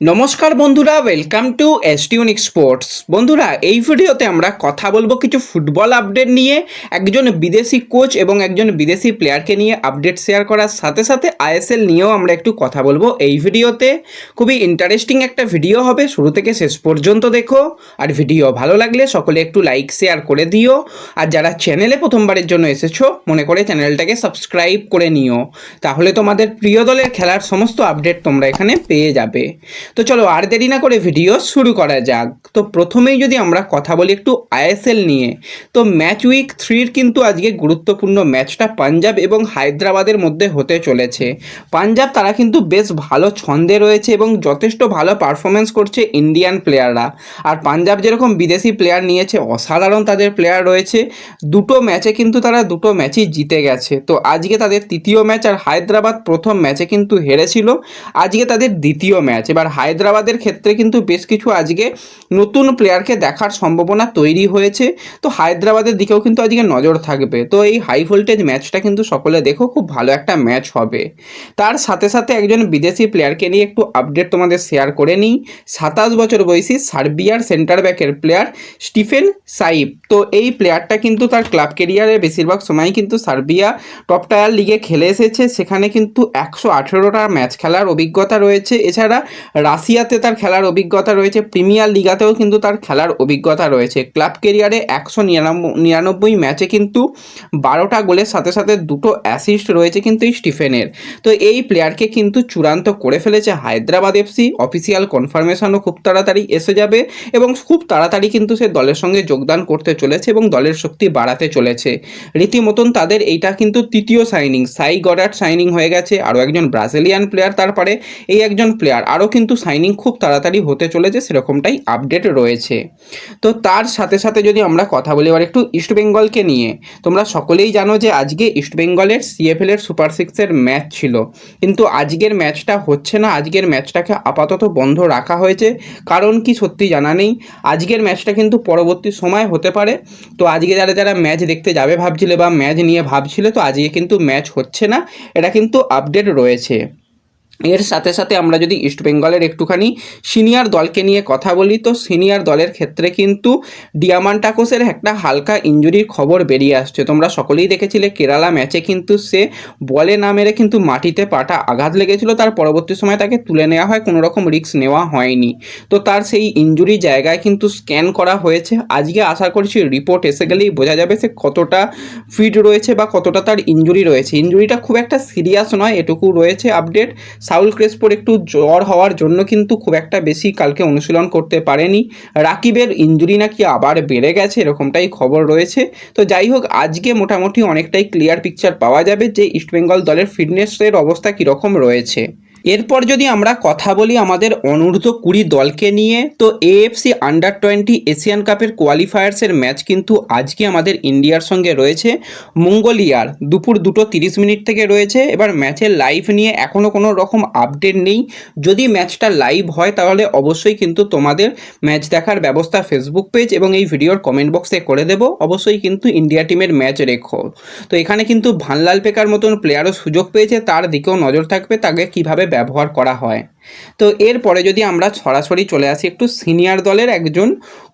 নমস্কার বন্ধুরা welcome two এসটিউনিক sports বন্ধুরা, এই ভিডিওতে আমরা কথা বলব কিছু ফুটবল আপডেট নিয়ে, একজন বিদেশি কোচ এবং একজন বিদেশি প্লেয়ারকে নিয়ে আপডেট শেয়ার করার সাথে সাথে আইএসএল নিয়েও আমরা একটু কথা বলব এই ভিডিওতে। খুবই ইন্টারেস্টিং একটা ভিডিও হবে, শুরু থেকে শেষ পর্যন্ত দেখো। আর ভিডিও ভালো লাগলে সকলে একটু লাইক শেয়ার করে দিও। আর যারা চ্যানেলে প্রথমবারের জন্য এসেছ, মনে করে চ্যানেলটাকে সাবস্ক্রাইব করে নিও। তাহলে তোমাদের প্রিয় দলের খেলার সমস্ত আপডেট তোমরা এখানে পেয়ে যাবে। তো চলো আর দেরি না করে ভিডিও শুরু করা যাক। তো প্রথমেই যদি আমরা কথা বলি একটু আইএসএল নিয়ে, তো ম্যাচ উইক থ্রির কিন্তু আজকে গুরুত্বপূর্ণ ম্যাচটা পাঞ্জাব এবং হায়দ্রাবাদের মধ্যে হতে চলেছে। পাঞ্জাব তারা কিন্তু বেশ ভালো ছন্দে রয়েছে এবং যথেষ্ট ভালো পারফরমেন্স করছে ইন্ডিয়ান প্লেয়াররা আর পাঞ্জাব যেরকম বিদেশি প্লেয়ার নিয়েছে, অসাধারণ তাদের প্লেয়ার রয়েছে। দুটো ম্যাচে কিন্তু তারা দুটো ম্যাচই জিতে গেছে। তো আজকে তাদের তৃতীয় ম্যাচ আর হায়দ্রাবাদ প্রথম ম্যাচে কিন্তু হেরেছিল। আজকে তাদের দ্বিতীয় ম্যাচ এবার হায়দ্রাবাদের ক্ষেত্রে কিন্তু বেশ কিছু আজকে নতুন প্লেয়ারকে দেখার সম্ভাবনা তৈরি হয়েছে। তো হায়দ্রাবাদের দিকেও কিন্তু আজকে নজর থাকবে। তো এই হাই ভোল্টেজ ম্যাচটা কিন্তু সকলে দেখো, খুব ভালো একটা ম্যাচ হবে। তার সাথে সাথে একজন বিদেশি প্লেয়ারকে নিয়ে একটু আপডেট তোমাদের শেয়ার করে নিই। সাতাশ বছর বয়সী সার্বিয়ার সেন্টার ব্যাকের প্লেয়ার স্টিফেন সাইপ। তো এই প্লেয়ারটা কিন্তু তার ক্লাব কেরিয়ারে বেশিরভাগ সময় কিন্তু সার্বিয়া টপ টায়ার লিগে খেলে এসেছে। সেখানে কিন্তু একশো আঠেরোটা ম্যাচ খেলার অভিজ্ঞতা রয়েছে। এছাড়া রাশিয়াতে তার খেলার অভিজ্ঞতা রয়েছে, প্রিমিয়ার লিগাতেও কিন্তু তার খেলার অভিজ্ঞতা রয়েছে। ক্লাব কেরিয়ারে একশো নিরানব্বই ম্যাচে কিন্তু বারোটা গোলের সাথে সাথে দুটো অ্যাসিস্ট রয়েছে কিন্তু এই স্টিফেনের। তো এই প্লেয়ারকে কিন্তু চূড়ান্ত করে ফেলেছে হায়দ্রাবাদ এফসি। অফিসিয়াল কনফার্মেশনও খুব তাড়াতাড়ি এসে যাবে এবং খুব তাড়াতাড়ি কিন্তু সে দলের সঙ্গে যোগদান করতে চলেছে এবং দলের শক্তি বাড়াতে চলেছে। রীতিমতন তাদের এইটা কিন্তু তৃতীয় সাইনিং সাই গডাট সাইনিং হয়ে গেছে। আরও একজন ব্রাজিলিয়ান প্লেয়ার তারপরে এই একজন প্লেয়ার আরও কিন্তু সাইনিং খুব তাড়াতাড়ি হতে চলেছে, সেরকমটাই আপডেট রয়েছে। তো তার সাথে সাথে যদি আমরা কথা বলি, এবার একটু ইস্টবেঙ্গলকে নিয়ে, তোমরা সকলেই জানো যে আজকে ইস্টবেঙ্গলের সিএফএল এর সুপার সিক্সের ম্যাচ ছিল। কিন্তু আজকের ম্যাচটা হচ্ছে না, আজকের ম্যাচটাকে আপাতত বন্ধ রাখা হয়েছে। কারণ কি সত্যি জানা নেই, আজকের ম্যাচটা কিন্তু পরবর্তী সময় হতে পারে। তো আজকে যারা যারা ম্যাচ দেখতে যাবে ভাবছিলে বা ম্যাচ নিয়ে ভাবছিলে, তো আজকে কিন্তু ম্যাচ হচ্ছে না, এটা কিন্তু আপডেট রয়েছে। এর সাথে সাথে আমরা যদি ইস্টবেঙ্গলের একটুখানি সিনিয়র দলকে নিয়ে কথা বলি, তো সিনিয়র দলের ক্ষেত্রে কিন্তু ডিয়ামান্টাকোসের একটা হালকা ইঞ্জুরির খবর বেরিয়ে আসছে। তোমরা সকলেই দেখেছিলে কেরালা ম্যাচে কিন্তু সে বলে না মেরে কিন্তু মাটিতে পাটা আঘাত লেগেছিল, তার পরবর্তী সময় তাকে তুলে নেওয়া হয় কোনো রকম রিস্ক নেওয়া হয়নি। তো তার সেই ইঞ্জুরি জায়গায় কিন্তু স্ক্যান করা হয়েছে। আজকে আশা করছি রিপোর্ট এসে গেলেই বোঝা যাবে সে কতটা ফিট রয়েছে বা কতটা তার ইঞ্জুরি রয়েছে। ইঞ্জুরিটা খুব একটা সিরিয়াস নয়, এটুকু রয়েছে আপডেট। সাউল ক্রেসপোর একটু জ্বর হওয়ার জন্য কিন্তু খুব একটা বেশি কালকে অনুশীলন করতে পারেনি। রাকিবের ইঞ্জুরি নাকি আবার বেড়ে গেছে এরকমটাই খবর রয়েছে। তো যাই হোক, আজকে মোটামুটি অনেকটাই ক্লিয়ার পিকচার পাওয়া যাবে যে ইস্টবেঙ্গল দলের ফিটনেসের অবস্থা কীরকম রয়েছে। এরপর যদি আমরা কথা বলি আমাদের অনূর্ধ্ব কুড়ি দলকে নিয়ে, তো এএফসি আন্ডার টোয়েন্টি এশিয়ান কাপের কোয়ালিফায়ার্সের ম্যাচ কিন্তু আজকে আমাদের ইন্ডিয়ার সঙ্গে রয়েছে। মঙ্গোলিয়ার দুপুর দুটো তিরিশ মিনিট থেকে রয়েছে। এবার ম্যাচের লাইভ নিয়ে এখনও কোনো রকম আপডেট নেই। যদি ম্যাচটা লাইভ হয় তাহলে অবশ্যই কিন্তু তোমাদের ম্যাচ দেখার ব্যবস্থা ফেসবুক পেজ এবং এই ভিডিওর কমেন্ট বক্সে করে দেব। অবশ্যই কিন্তু ইন্ডিয়া টিমের ম্যাচ রেখো। তো এখানে কিন্তু ভানলাল পেকার মতন প্লেয়ারও সুযোগ পেয়েছে। তার দিকেও নজর থাকবে তাকে কীভাবে ব্যবহার করা হয়। তো এরপরে যদি আমরা সরাসরি চলে আসি, একটু সিনিয়র দলের একজন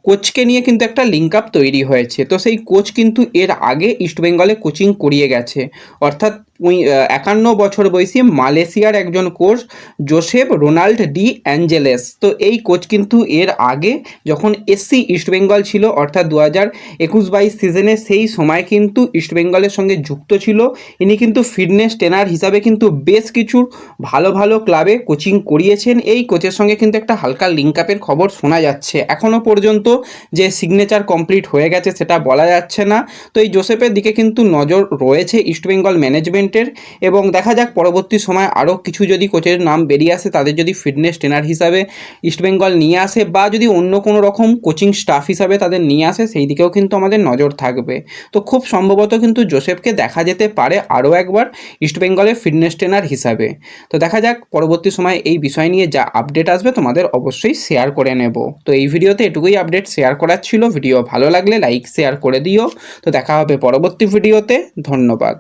কোচকে নিয়ে কিন্তু একটা লিঙ্ক আপ তৈরি হয়েছে। তো সেই কোচ কিন্তু এর আগে ইস্টবেঙ্গলে কোচিং করিয়ে গেছে। অর্থাৎ একান্ন বছর বয়সী মালয়েশিয়ার একজন coach Joseph Ronald de Angeles. তো এই কোচ কিন্তু এর আগে যখন এসসি ইস্টবেঙ্গল ছিল, অর্থাৎ দু হাজার একুশ বাইশ সিজনে সেই সময় কিন্তু ইস্টবেঙ্গলের সঙ্গে যুক্ত ছিল। ইনি কিন্তু ফিটনেস ট্রেনার হিসাবে কিন্তু বেশ কিছু ভালো ভালো ক্লাবে কোচিং করিয়েছেন এই কোচের সঙ্গে কিন্তু একটা হালকা লিঙ্ক আপের খবর শোনা যাচ্ছে। এখনও পর্যন্ত যে সিগনেচার কমপ্লিট হয়ে গেছে সেটা বলা যাচ্ছে না। তো এই জোসেফের দিকে কিন্তু নজর রয়েছে ইস্টবেঙ্গল ম্যানেজমেন্টের এবং দেখা যাক পরবর্তী সময় আরও কিছু যদি কোচের নাম বেরিয়ে আসে, তাদের যদি ফিটনেস ট্রেনার হিসাবে ইস্টবেঙ্গল নিয়ে আসে বা যদি অন্য কোনো রকম কোচিং স্টাফ হিসাবে তাদের নিয়ে আসে, সেই দিকেও কিন্তু আমাদের নজর থাকবে। তো খুব সম্ভবত কিন্তু জোসেফকে দেখা যেতে পারে আরও একবার ইস্টবেঙ্গলের ফিটনেস ট্রেনার হিসাবে। তো দেখা যাক পরবর্তী সময় এই বিষয় নিয়ে যা আপডেট আসবে তোমাদের অবশ্যই শেয়ার করে নেব। তো এই ভিডিওতে এটুকুই আপডেট শেয়ার করার ছিল। ভিডিও ভালো লাগলে লাইক শেয়ার করে দিও। তো দেখা হবে পরবর্তী ভিডিওতে। ধন্যবাদ।